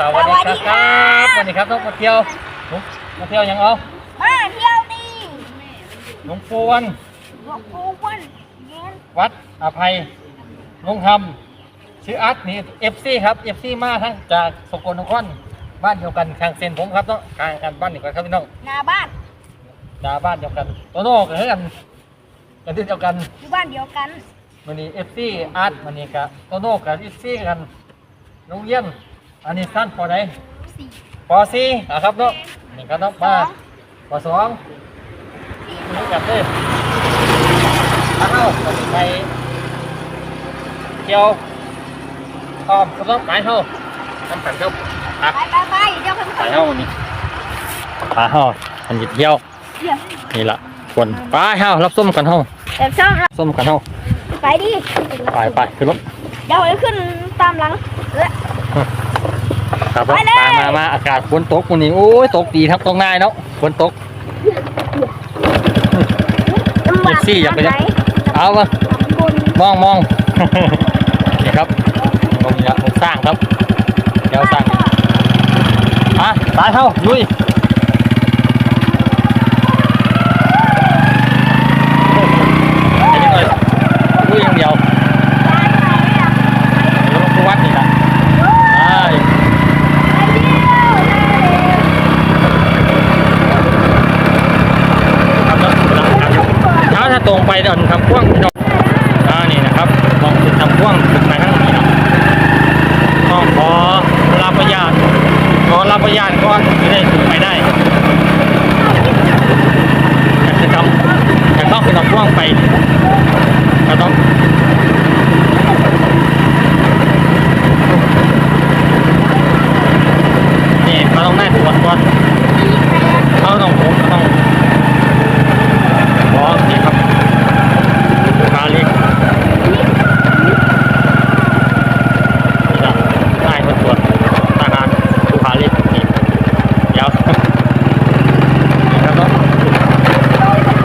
สวัสดีครับสวัสดีครับน้องมาเที่ยวหนูมาเที่ยวยังเอามาเที่ยวดีหลวงปู่วันหลวงปู่วันเย็นวัดอภัยลงธรรมชื่ออาร์ตนี่เอฟซีครับเอฟซีมาทั้งจากสกลนครบ้านเดียวกันทางเซนผมครับเนาะทางกันบ้านเดียวกันครับพี่น้องหน้าบ้านดาบ้านเดียวกันโตโน่กันเท่ากันกันที่เดียวกันอยู่บ้านเดียวกันวันนี้เอฟซีอาร์ตวันนี้กับโตโน่กับเอฟซีกันโรงเรียน อันนี้สั้นพอไหนสี่ปสี่นะครับเนาะนี่ครับเนาะสมาองปสองนี่กับเด้ถ้าเข้าก็ไปเที่ยวอ้อมก็ต้องไปเข้าทำกันครับอะไปไปไปเดี๋ยวไปเข้านี่ไปเข้าอันหยิบเที่ยวเดี๋ยวนี่ละคนไปเข้ารับส้มกันเข้าเดี๋ยวช่องส้มกันเข้าไปดิไปไปขึ้นรถเดี๋ยวจะขึ้นตามหลังเอ้ย ครับรถไปเลยมามามาอากาศฝนตกวันนี้โอ้ยตกดีครับตกง่ายเนาะฝนตกลำบากแท็กซี่อยากไปไหนเอามาบนมองมองนี่ครับตรงนี้ละผมสร้างครับเดี๋ยวสร้างอะสายเข้าลุยอันนี้เลยลุยอย่างเดียวลงทุกวัดนี่ละอ่าครับเนาะเช้าถ้า ตรงไปเดินทำพ่วงพี่น้องอ่านี่นะครับลองถนนทำพ่วงขึ้นไปข้างนี้เนาะต้องขอรับประญาตขอรับประญาตก่อนจะได้ถึงไปได้อยากจะทำอยากต้องขึ้นทำพ่วงไปก็ต้องนี่เขาต้องได้ตรวจก่อนเขาต้องผมต้องขอนี่ครับคาเล็กนี่ละได้คนตรวจทหารผู้คาเล็กนี่เดี๋ยวนี่ครับเนาะ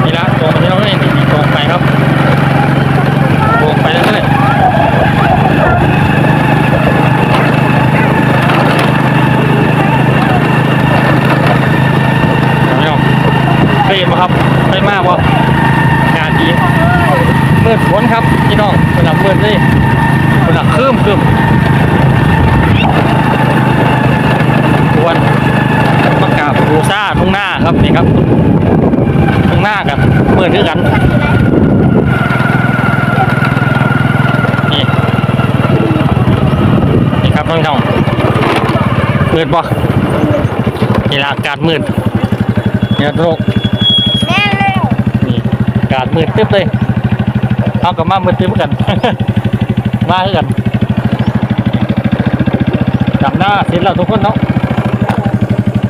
นี่ละตรงไปที่เราเลยนี่ตรงไปครับตรงไปเรื่อยๆนี่เคยเห็นไหมครับเคยมากวะงานดีมืดฝนครับพี่น้องเวลามืดเลยเวลาคืมคืมควรมากราบบูชาทุ่งหน้าครับนี่ครับทุ่งหน้ากันมืดด้วยกันนี่นี่ครับน้องๆมื ดปะนี่ละอากาศมืดเนี่ยโรคแน่เร็วนี่อากาศมืดตึ๊บเลยเอากับมามืดตึ๊บกัน มาคือกันดำหน้าเสร็จแล้วทุกคนเนาะ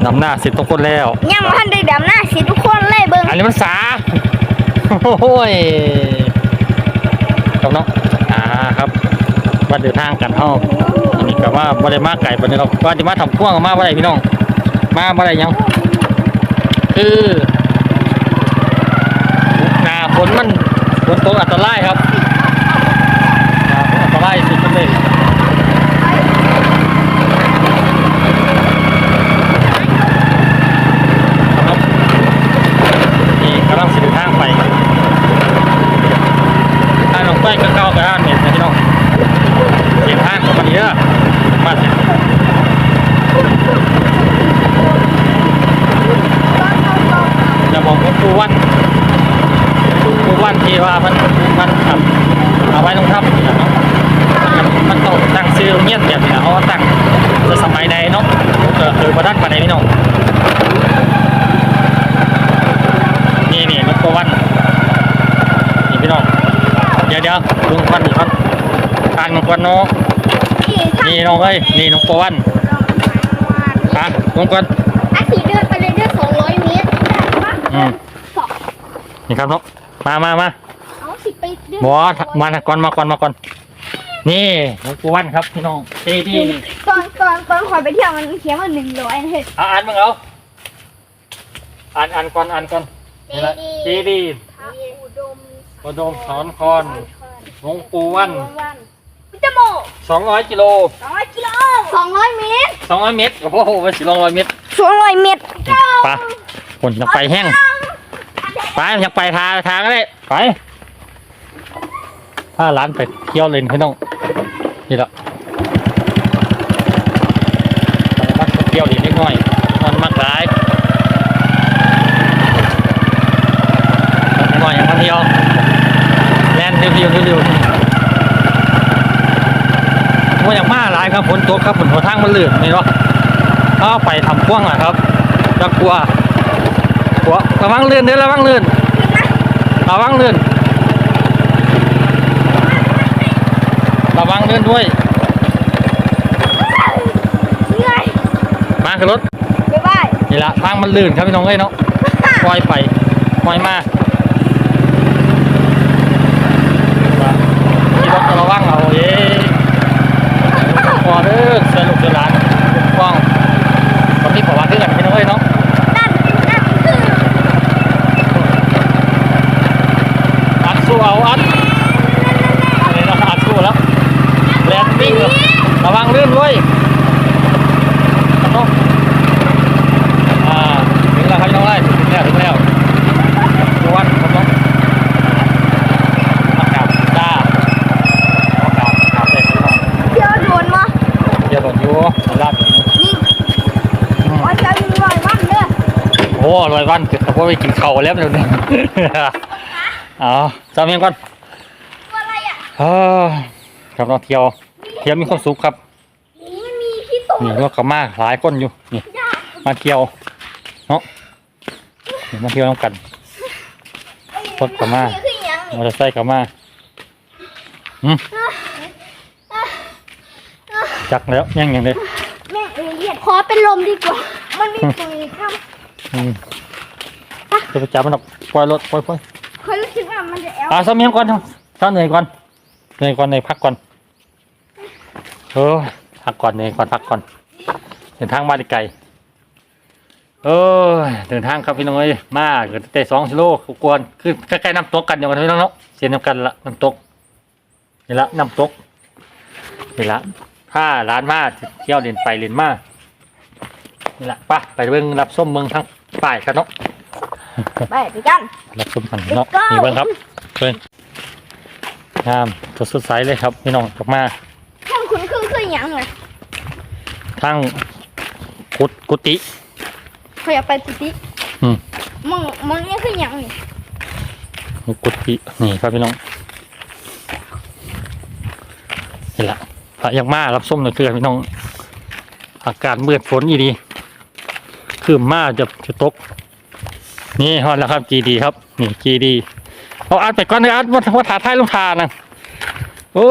ดำหน้าเสร็จทุกคนแล้วยังไม่ทันได้ดำหน้าสิทุกคนเลยเบิ้งอันนี้มันสาโอ้ยครับเนาะอ่าครับ ว่าเดินทางกันเฮาอันนี้ก็ว่าบ่ได้มาไกลปานนี้เราว่าจะมาทำพ่วงมาบ่ได้พี่น้อง มาบ่ได้ยัง คือหนาฝนมันฝนตกอันตรายครับหนาฝนอันตรายสุดๆเลยครับนี่กำลังสิเดินทางไปถ้าลงไปก็เข้าไปห้านเมตรนะพี่น้องเดินทางเข้ามาเยอะมาสิจะบอกว่าปูวันปูวันที่ว่ามันมันทำเอาไว้ตรงทับนี่แหละเนาะมันมันต้องตั้งซื้อเงียบแบบนี้นะเพราะว่าตั้งจะสมัยใดเนาะเออคือประดันมาใดพี่น้องนี่นี่นกปูวันนี่พี่น้องเดี๋ยวเดี๋ยวลุงควันอีกคนทานน กวันเนาะนี่ทางนี่น้องเอ้ยนี่นกปูวันฮะลุงควันอาสีเดินไปเลยเดินสองร้อยเมตรอืมสองนี่ครับเนาะมามามาเอาสิไปเดินบอสมาก่อนมาก่อนมาก่อนนี่หลวงปู่วันครับพี่น้องเจดีย์นี่ตอนตอนตอนขอไปเที่ยวมันเขียนว่าหนึ่งร้อยเลยอะอ่านมึงเอาอ่านอ่านก่อนอ่านก่อนเจดีอุดมอุดมสอนคอนหลวงปู่วัน จะโมสองร้อยกิโลสองร้อยกิโลสองร้อยเมตรสองร้อยเมตร โอ้โหมันสิลองร้อยเมตรสองร้อยเมตรไปคนจะไปแห้งไปอยากไปทางทางก็ได้ไปถ้าร้านไปเที่ยวเล่นพี่น้องนี่ละไปมักเที่ยวเล่นนิดหน่อยมันมักหลายนิดหน่อยอย่างมาเที่ยวแล่นเร็วๆเร็วๆว่า อย่างมากหลายครับฝนตกครับฝนหัวทางมันลื่นนี่เนาะก็ไปทำพ่วงอะครับจะกลัวกลัวระวังลื่นเด้อระวังลื่นระวังลื่นระวังลื่นด้วยเหนื่อยมาขึ้นรถบ๊ายบายนี่ละทางมันลื่นครับพี่น้องเอ้ยเนาะปล่อยไปปล่อยมาขี่รถก็ระวังเอาเอง พอเด้อเสือลูกเสือหลานถูกต้องตอนนี้ผมว่าที่กันพี่น้องเอ้ยเนาะนั่นนั่นคืออัดสู้เอาอัดนี่เราอัดสู้แล้วแลนดิ้งระวังลื่นด้วยเนาะอ่าถึงแล้วครับพี่น้องเอ้ยถึงแล้วถึงแล้วทุกวันครับน้องอากาศจ้าอากาศอากาศเลยพี่น้อง เที่ยวโดนมา เดี๋ยวผมอยู่ลาดอยู่ นี่ว่าจะมีรอยมันเด้อ โอ้ลอยวันเกิดเขาไปกินข้าวแล้วเดี๋ยวนี้เอาจำเมียงก่อนตัวอะไรอะเออครับเราเที่ยว เที่ยวมีความสุขครับนี่มันมีที่ตกนี่รถกระมาหลายคนอยู่นี่ยากมาเที่ยวเนาะนี่มาเที่ยวน้ำกันรถกระมานี่คือหยังมอเตอร์ไซค์กระมาอืมจักแล้วยังยังเลยแม่งเอเลี่ยนขอเป็นลมดีกว่า มันมีตรงนี้ครับ อืมจะไปจับมันออกปล่อยรถปล่อยปล่อยเคยรู้สึกว่ามันจะแอลอ่าสมียงก่อนเช้าเหนื่อยก่อนเหนื่อยก่อนเหนื่อยพักก่อนเออพักก่อนเหนื่อยก่อนพักก่อนเดินทางมาได้ไกลเออเดินทางครับพี่น้องเอ้ยมาเกิดแต่สองกิโลกวนคือใกล้ๆน้ำตกกันอย่างกันพี่น้องเนาะเสียน้ำกันละน้ำตกนี่ละน้ำตกนี่ละถ้าร้านมาเที่ยวเล่นไปเล่นมา นี่ละไป่ะไปเบิ่งรับส้มเมืองทั้งป่ายกันเนาะไปไปกันรับชมกันเนาะ Let's go นี่เบิ้งครับเบิ้งงามสดสดใสเลยครับพี่น้องกลับมาห้องคุณคือคือหยังไงทั้งกุดกุฏิเขาอยากไปกุฏิอืมมองมองนี่คือหยังนี่มีกุฏินี่ครับพี่น้องนี่แหละพระยังมารับส้มหน่อยคือพี่น้อง อากาศเมืดฝนอีดี คือมาจะจะตก นี่ฮอดแล้วครับจีดีครับ นี่จีดีเอาอัดไปก่อนเลยอัดว่าว่าถาท้ายลงทานะโอ้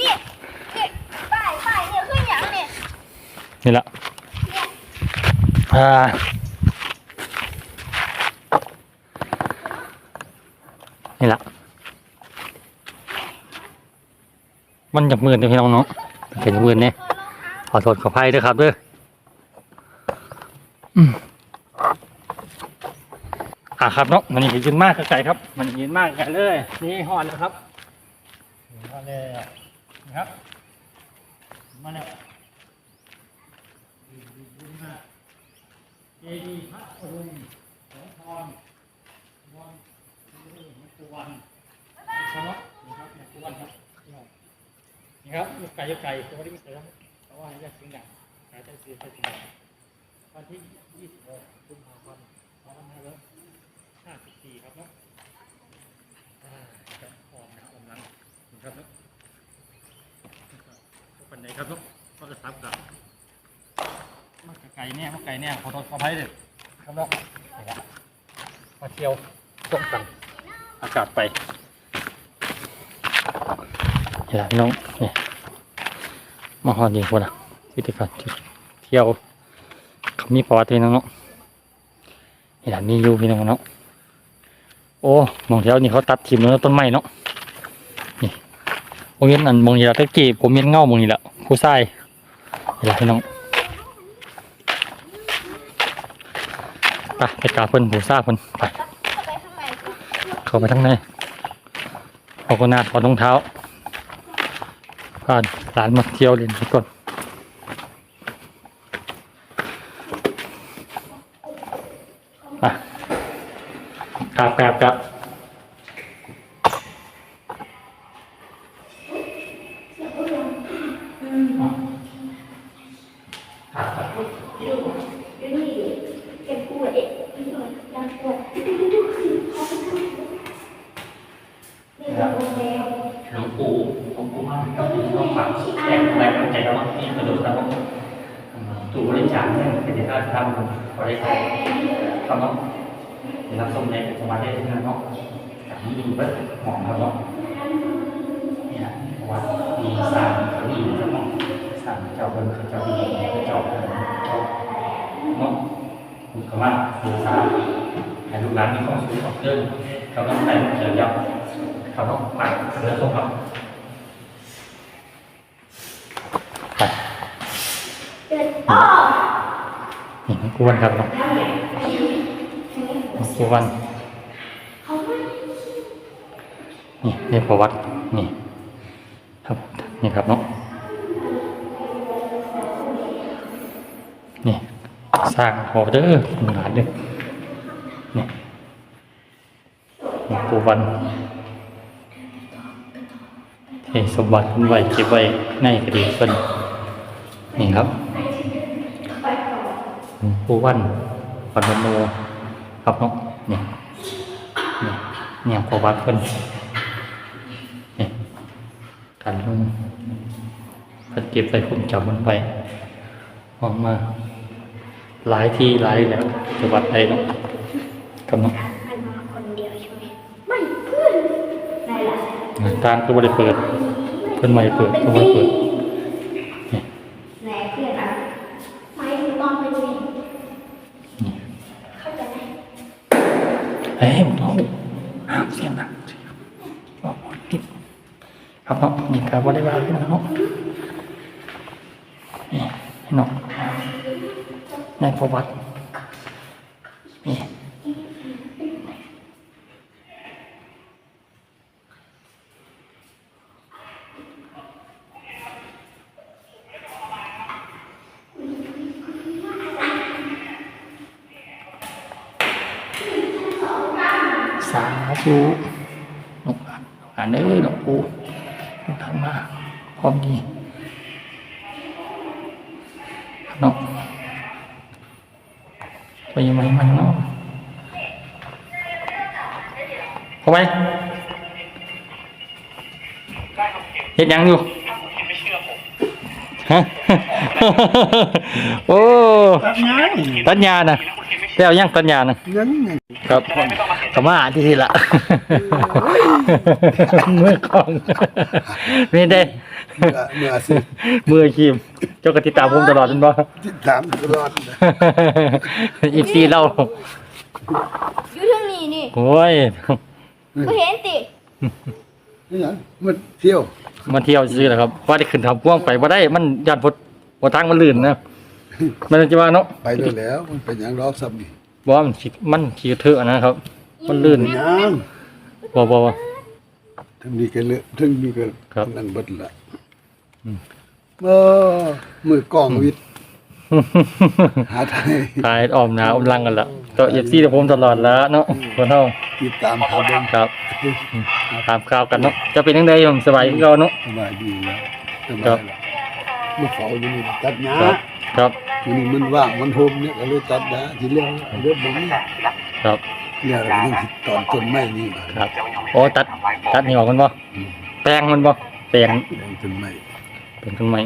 นี่นี่ป้ายป้ายเนี่ยคือหยังนี่นี่ละอ่านี่ละมันจะมืดเลยพี่น้องเนาะเป็นมืดเนี่ยขอโทษขออภัยด้วยครับเด้ออื อะครับเนาะมันยังยืนมากไกลครับ มันยืนมากไกลเลย นี่หอนแล้วครับหอนแล้วนะครับมาแล้ว เจดีย์พระองค์สองพรวันมัตุวันครับนี่ครับมัตุวันครับนี่ครับลูกไก่ลูกไก่ตัวนี้ไม่เสริมเพราะว่าให้ยากสิ่งดังขายได้ซื้อได้สิ่งดังวันที่26กุมภาพันธ์2554ครับเนาะอ่าจะออมนะออมหลังนี่ครับเนาะพบกันไหน ครับเนาะก็จะซับกับมาไก่เนี่ยมาไก่เนี่ยขอโทษขออภัยเลยครับเนาะนี่ละมาเที่ยวต้มกันอากาศไปนี่ละพี่น้องนี่มาหอดีคนอะวิธีการเที่ยวเขามีประวัติพี่น้องเนาะนี่ละนี่อยู่พี่น้องเนาะโอ้มองแถวนี่เขาตัดทิมแล้วต้นไม้เนาะนี่มองเห็นอันมองนี่ละตะกี้ผมเห็นเงามองนี่ละ ผู้ชายนี่แหละพี่น้องไปไปกาเพิ่นบูชาเพิ่นไปเข้าไปทั้งในเอาก็นาถอดรองเท้าไปผ่านร้านมาเที่ยวเล่นก่อนอะครับครับครับ เก็บปวดเด็กยังปวดนี่เราโรงแรม หลวงปู่หลวงปู่มากครับต้องฝากแรงแรงใจเราที่กระโดดครับตู่บริจาคเนี่ยเป็นการทำบริจาคทำเนาะเดี๋ยวรับส้มในสมาธิที่นั่นเนาะจากนี้เบิ้ลหอมครับเนาะนี่นะวัดมีสามมีครับเนาะสามเจ้าเบิ้ลเจ้าดีเจ้าเจ้าเนาะคุณกมาดูสามให้ลูกหลานมีความสุขของเดินเขาต้องไปเฉลียวเขาต้องไปเรือส่งครับไป เดินอ้อ นี่มัน กวนครับเนาะมันกวนนี่นี่ประวัตินี่ครับนี่ครับเนาะนี่สร้างหอเด้อคุณหลานเด้อนี่หลวงปู่วันเทสมบัติไว้เก็บไว้ในกระดิ่งเพิ่นนี่ครับ หลวงปู่วันปันมโนครับเนาะนี่นี่เนี่ยประวัติเพิ่นนี่การลงเพิ่นเก็บใส่ผมจำมันไปออกมา หลายที่หลายแล้วจังหวัดใดเนาะครับเนาะมันมาคนเดียวใช่ไหมไม่เพื่อนไหนล่ะทางก็บ่ได้เปิด เพิ่นไม่เปิดเพิ่นไม่เปิดนี่ ไหนเพื่อนอะไม่ถึงตอนเป็นเด็ก นี่ เข้าใจไหม เฮ้ยมึงเอาห้ามเสียงดังบอกนิดครับเนาะนี่ครับบ่ได้ว่าพี่น้องนี่เนาะในประวัตินี่สาธุหลวงอ่านเอ้ยหลวงปู่ทุกท่านมาพร้อมดีเนาะ ไปยังไงมันเนาะเข้าไปเฮ็ดหยังอยู่ฮะโอ้ตัดงานตัญญานะแล้วยังตัญญานะเงินเงินครับสมาที่ที่ละมือกองนี่ได้เมื่อเมื่อสิมือคีม เจ้ากติดตามผมตลอดเป็นบ่ ติดตามตลอดนะอีซีเราอยู่ทางนี้นี่โอ้ยก็เห็นติ นี่นะมาเที่ยวมาเที่ยวซื้อแหละครับว่าได้ขึ้นทำพ่วงไปว่าได้มันยันพดพอทางมันลื่นนะมันจะว่าเนาะไปแล้วแล้ว มันเป็นอย่างรอกซ้ำนี่บ่ว่ามันขี้มันขี้เถอะนะครับ มันลื่นยังบ่บ่บ่ ทั้งนี้ก็เลอะทั้งนี้ก็ครับ นั่นเบิดละอืม เออมือกล้องวิทย์หาไทยขายออมหนาอมลังกันละตัวเอฟซีเดี๋ยวผมตลอดแล้วเนาะคนเฮาติดตามเขาเบิ่งครับถามข่าวกันเนาะจะเป็นยังไงผมสบายขึ้นเราเนาะสบายดีแล้วสครับายแล้วเมื่อเฝ้าอยู่นี่ตัดหญ้าครับครับทีนี้มันว่างมันโฮมเนี่ยก็เลยตัดหญ้าทีเรื่องเรื่องบ่มีครับเนี่ยเรายังสิตอนต้นไม้นี่มาครับโอ้ตัดตัดนี่ออกมันบ่อืมแปลงมันบ่แปลงแบ่งต้นไม้ เป็นต้นไม้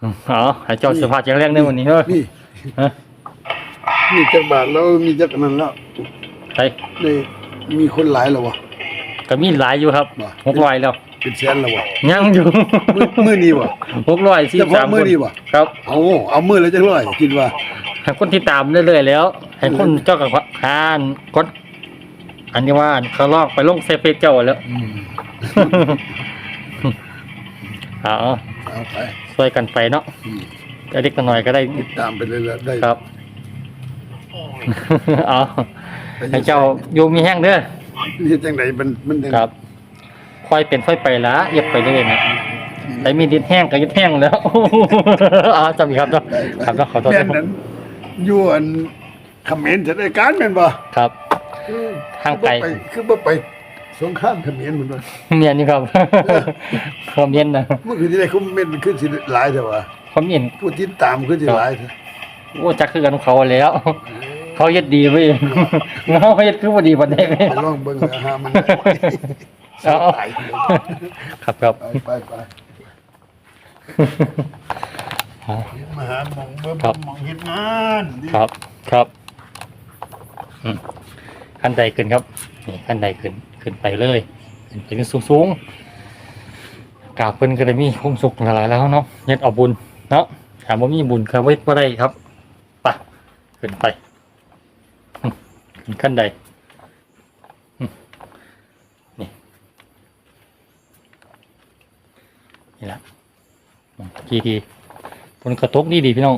อืมอ๋อให้เจ้าเสื้อผ้าแข็งแรงในวันนี้เฮ้ยนี่ฮะมีจักบาทแล้วมีจักนั้นแล้วใช่นี่มีคนหลายแล้ววะ ก็มีหลายอยู่ครับบ่ หกร้อยแล้วเป็นแสนแล้ววะยังอยู่มือมือนี้วะ หกร้อยสี่เฉสาพาะมมื้คอนนี้บ่ ครับเอาเอามือแล้วจังร้อยคิดว่า ให้คนที่ตามเรื่อยๆแล้วให้คนเจ้ากับหานกดอันนี้ว่าเขาลอกไปลงเซฟเฟซเจ้าแล้ว อืม เอาเอาไปช่วยกันไปเนาะอืมจะเล็กน้อยก็ได้ติดตามไปเลยละได้ครับ เอาให้เจ้าอยู่มีแห้งเด้อนี่จังไดมันมันจังครับค่อยเป็นค่อยไปละเย็บไปเรื่อยๆนะอได้มีดิดแห้งก็ยึดแห้งแล้วอ๋อจำอีกครับเนาะครับเนาะขอโทษแม่นะนนั้นอยู่อันเขมรจัดการแม่นบ่ครับ ทางไกล คือบ่ไป สงครามเขมรเหมือนบ่เมียนนี่ครับคอมเมนต์นะเมื่อคืนที่ได้คอมเมนต์ขึ้นสิหลายแต่ว่าคอมเมนต์ผู้ติดตามขึ้นสิหลายเถอะโอ้จักคือกันของเขาแล้ว เขาเย็ดดีไว้เงาเขาเย็ดคือบ่ดีบ่ได้ไปลองเบิ่งนะฮะมันเอาตายครับครับไปไปไปมาหาหมองเบิ่งครับหมองเฮ็ดงานดิครับครับอืมขั้นใดขึ้นครับนี่ขั้นใดขึ้น ขึ้นไปเลยขึ้นไปสูงสูงๆกราบเพิ่นก็ได้มีความสุขหลายๆแล้วเนาะเฮ็ดเอาบุญเนาะถามว่ามีบุญครับไว้บ่ได้ครับไปขึ้นไปขึ้นขั้นใดนี่นี่ละกี่ดีผลกระทบดีดีพี่น้อง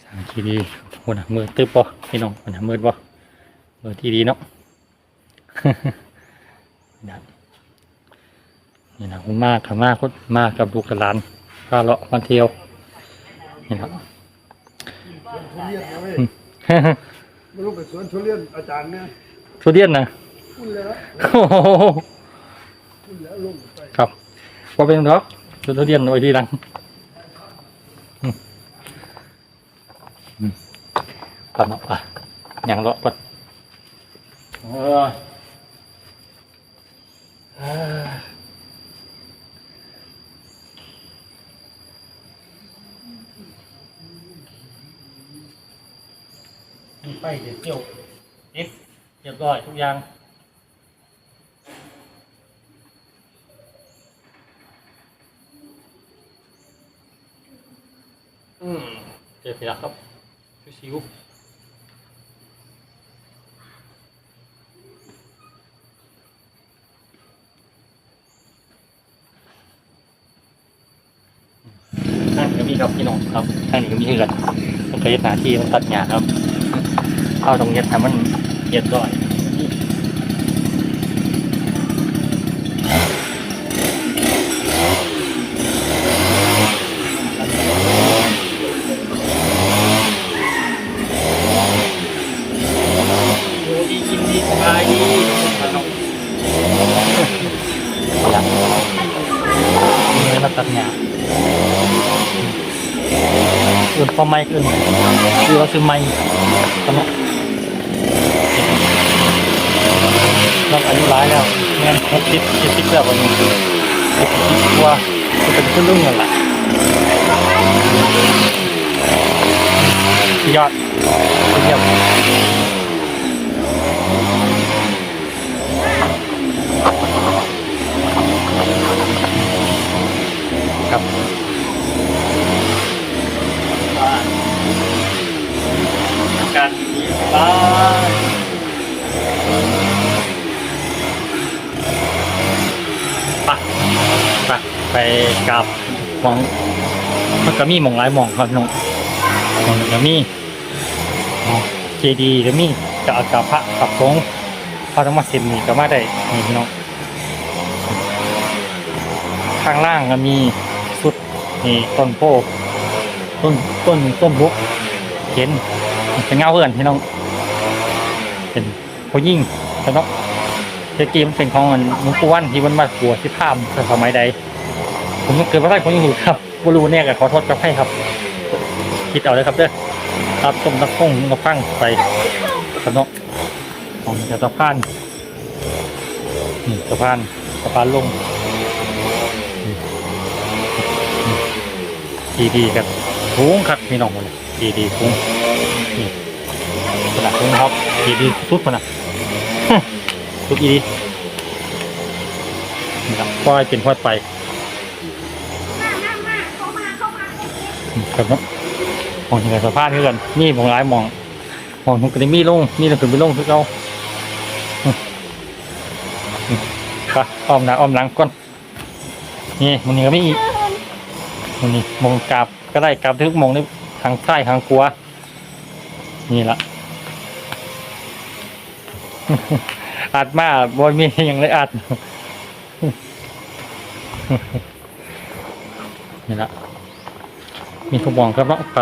สาม ทีดีคนน่ะมือตึบปะพี่น้องคนน่ะมืดปะมือที่ดีเนาะนี่นะนี่นะผมมากกับมากคนมากกับลูกกับหลานพาเลาะมาเที่ยวนี่นะทุเรียนนะเว้ยไม่รู้ไปสวนทุเรียนอาจารย์เนี่ยทุเรียนนะพูดแล้วโอ้โหพูดแล้วลงไปครับว่าเป็นดอกทุเรียนไว้ที่หลังอืมอืม ครับเนาะอะยังเลาะก่อนเออเออมีไฟเดี๋ยวเกี่ยวเอ็กเรียบร้อยทุกอย่างอืมเจ็บไปแล้วครับชิวๆ ท่ครับพี่น้องครับท่านนี้ก็มีเหือดมันเคยหน้าที่มันตัดหญ้าครับเข้าตรงเย็ดทำมันเย็ดร้อยดูดีกินดีสบายดีสนุกอยากเนื้อมาตัดหญ้า อื่นพอไม่อื่นคือว่าซื้อไม่สนุกเราอายุร้ายแล้วงานหกสิบเจ็ดสิบแล้ววันนี้หกสิบกว่าจะเป็นขึ้นรุ่งกันละยอดเยี่ยมครับ ไปกราบมองมันก็มีหมองหลายมองครับน้องหมองก็มีเจดีย์ก็มีกับกับพระกับสงฆ์พระธรรมสินนี่ก็มาได้นี่พี่น้องข้างล่างก็มีสุดนี่ต้นโพธิ์ต้นต้นต้นบุกเห็นเป็นเงาเพื่อนพี่น้องเป็นผู้ยิ่งแล้วเนาะเจ๊กีมันเป็นของมันมุกวันที่มันมาขัวที่ข้ามสมัยใด ผมยังเกิดมาได้ผมยังอยู่ครับบรูเนี่ยก็ขอโทษกับให้ครับ คิดเอาเลยครับเด้อครับต้มตะพุ่งมาฟังไปครับเนาะของจะสะพานนี่สะพานสะพานลงดีดีครับสูงครับพี่น้องหมดเลยดีดีๆสูงนี่ขนาดสูงครับดีดีสุดขนาดสุดอีดีนี่ครับปล่อยเป็นพอดไป ครับเนาะมองถึงสภาพเพื่อนนี่มองร้ายมองมองตรงกระมีลงนี่เราขึ้นไปลงคือเขาไปอ้อมหน้าอ้อมหลังก่อนนี่มันนี่ก็ไม่อีกมันนี่มองกราบก็ได้กราบทุกมองในทางใต้ทางขวานี่ละอาดมาบอยมีอย่างไรอาดนี่ละ มีทุกมองครับเนาะไป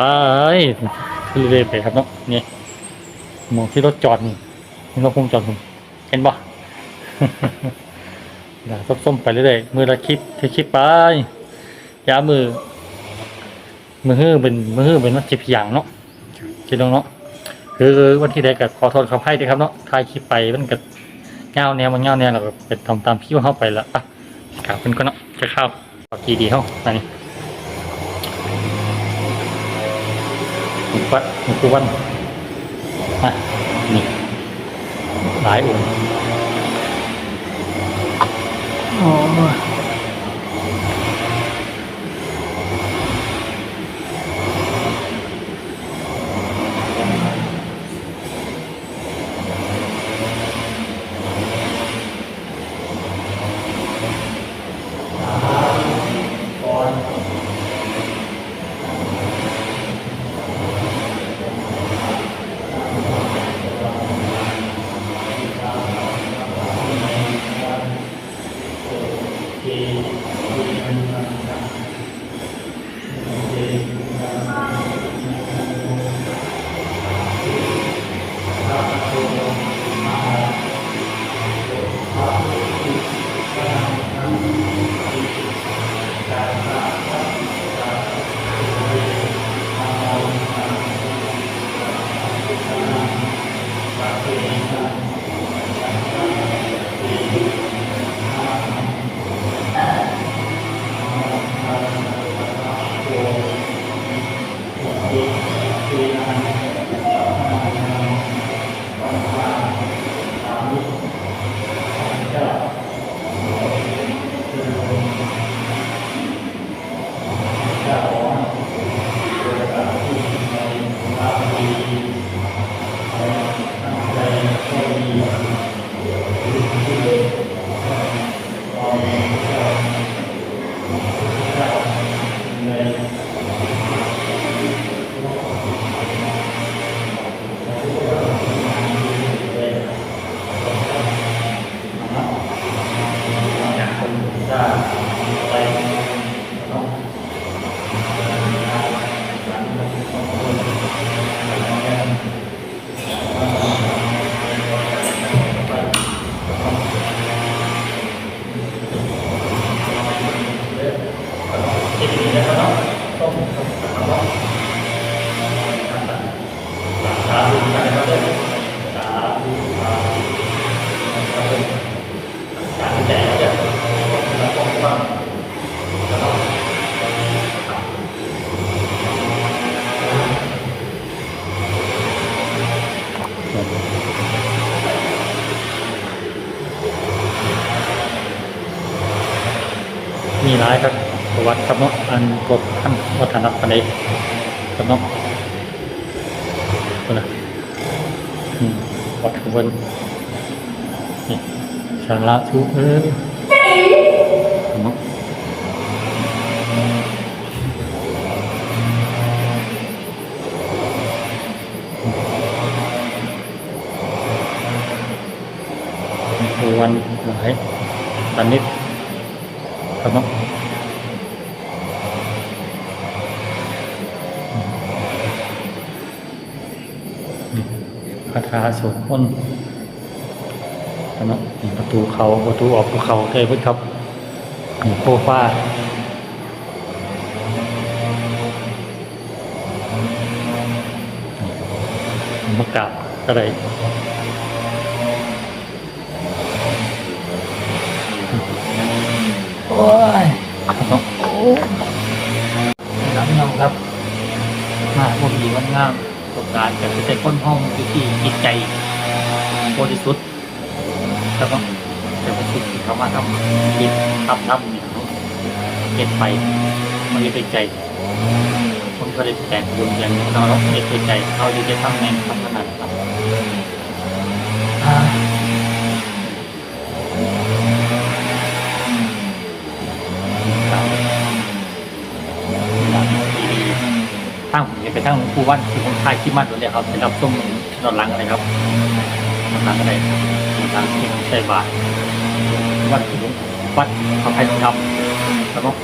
เรื่อยๆไปครับเนาะนี่มองที่รถจอดนี่นี่รถพุ่งจอดนี่เห็นบ่อย่าส้มๆไปเรื่อยๆมือละคลิปคลิปไปอยามือ มือฮื้อเป็นมือฮื้อเป็นวัตถุอย่างเนาะคิดลงเนาะคือวันที่ใดก็ขอโทษขออภัยด้วยครับเนาะถ่ายคลิปไปมันก็เงาแนวมันเงาแนวเราก็ไปทำตามพี่ว่าเข้าไปแล้วอะกลับเป็นก็เนาะจะเข้าปากกีดีเข้าอันนี้ หลวงพ่อหมุนกูวันนะนี่หลายองค์อ๋อ นาะอันบท่านวัฒนธรรมอะไรครับเนาะนะวัดของเพิ่นนี่สาระทุกเอ้ยครับเนาะวันหลายตันนิดครับเนาะ ถาสวดมนต์นะประตูเขาประตูออกภูเขาเทพุทธครับนี่โคฟ้านี่มะกาบอะไรโอ้ยโอ้ยน้ำเงาครับมาพวกดีวันงาม ประสบการณ์จากใจคนห้องอยู่ที่จิตใจบริสุทธิ์ครับเนาะแต่เป็นสิ่งที่เขามาทำคิดทำทำเนี่ยเขาเก็บไปมันจะเป็นใจคนก็เลยแตกบุญอย่างนี้เราไม่เคยใจเขาจะทำแน่นทำขนาดครับอ่าครับ ตั้งผมจะไปตั้งหลวงปู่วันที่ผมถ่ายคลิปมาตัวเดียครับสำหรับช่วงนอนหลังอะไรครับนอนหลังอะไรนอนหลังที่ใส่บาตรวัดหลวงวัดพระไพรทองคำครับผม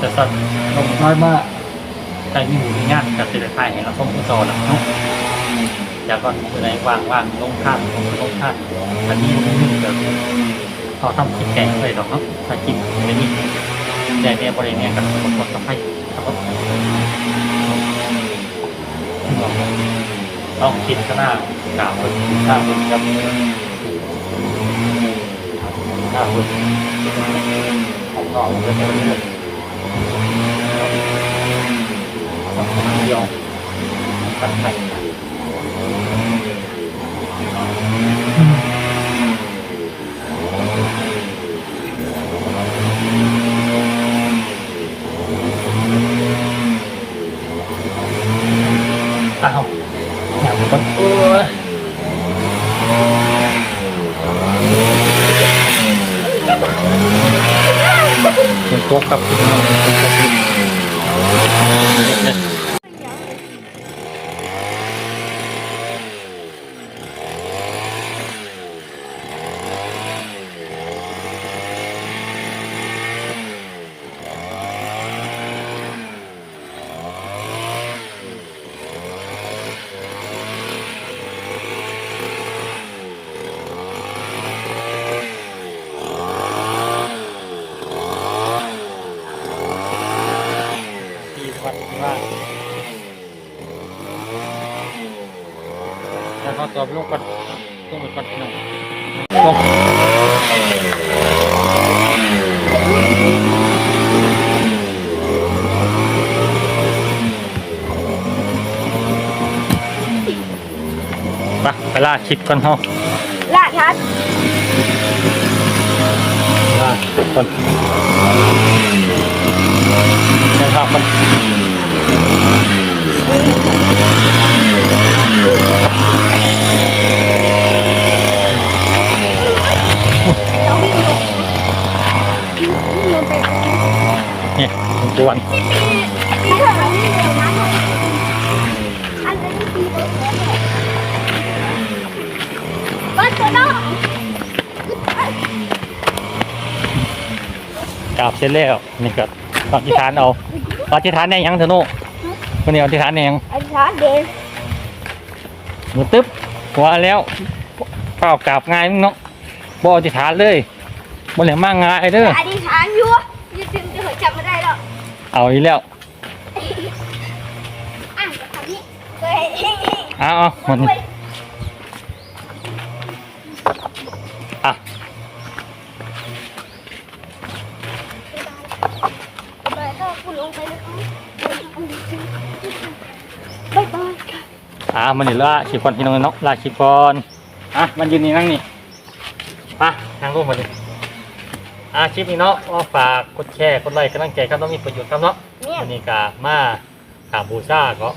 จะสั่นลงน้อยมากใครมีหมูมีงานกับสิริไทยให้เราส่งผู้ต่อแล้วเนาะอยากก่อนคือไหนวางว่างลงท่านลงลงท่านอันนี้มันมีแบบเขาทำกินแกงเลยหรอกเนาะถ้ากินไม่มีแต่เนี่ยบริเวณเนี่ยกับคนคนกับให้ ต้องคิดข้างหน้ากล่าวเป็นข้าวเป็นกับข้าวเป็นของนอกก็จะเลือกต้องยอมกันไท ยอ้าวอยากคนโอ้ยเป็นตัวกับคุณน้องที่วัดว่า แล้วเขาตัวลูกก่อนต้องไปก่อนหนึ่งลงไปไปล่าคลิปก่อนเฮาลาดทัดล่าคลิปก่อนเดินทางก่อนเนี่ยคุณจวนที่เธอไม่มีเลยนะอั ดนเลยบ้านกราบเสร็จแล้วนี่ก็อธิษฐานเอาอธิษฐานแน่ยังเถอะโน่วันนี้อธิษฐานแน่ยังอันช้านเดนมือตึ๊บหัวแล้วเฝ้ากราบง่ายมึงเนาะบ่อธิษฐานเลยบ่เหลือมากง่ายเด้ออธิษฐานอยู่ เอาอีกแล้วอะจะทำนี่เคยเองเอาเอามันอะไปก็คุณลงไปนะคะบ๊ายบายค่ะอ่ามันเดี๋ยวล่าขีก่อนพี่น้องเนาะล่าขีก่อนอะมันยืนนี่นั่งนี่ไปทางรูปมาดิ อะคลิปนี้เนาะก็ฝากกดแชร์กดไลค์กำลังใจครับต้องมีประโยชน์ครับเนาะเนี่ยวันนี้กามาถามบูชาก็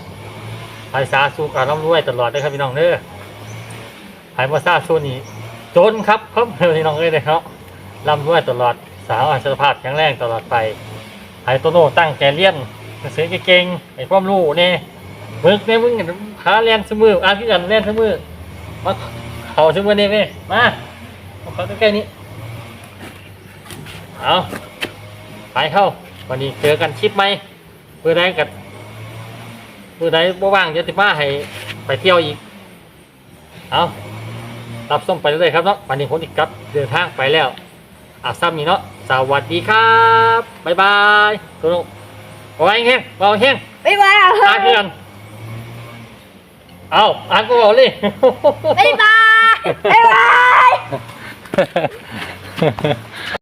ภายสาสู้การร่ำรวยตลอดเลยครับพี่น้องเด้อภายมาซาสู้นี่จนครับครับพี่น้องเอ้ยเลยครับร่ำรวยตลอดสาวอัศภาพแข็งแรงตลอดไปภายโตโน่ตั้งใจเรียนหนังสือเก่งๆไอ้ความรู้เนี่ยมึกเนี่ยมึงหาเรียนสมืออ่านที่กันเรียนสมือมาเขาสมือนี่ไหมมาเอาเขาใกล้ๆนี้ เอาไปเข้า วันนี้เจอกันคลิปไหมเพื่อได้กับเพื่อได้บ่ว่างเดี๋ยวติมาให้ไปเที่ยวอีก เอารับส้มไปเรื่อยๆครับเนาะวันนี้ผมอีกครับเดินทางไปแล้วอะซ้ำนี้เนาะสวัสดีครับบ๊ายบายตัวนุเอาไว้แห้งเอาแห้งบ๊ายบายอ่านกันเอาอ่านก็บอกเลยบ๊ายบายบ๊ายบาย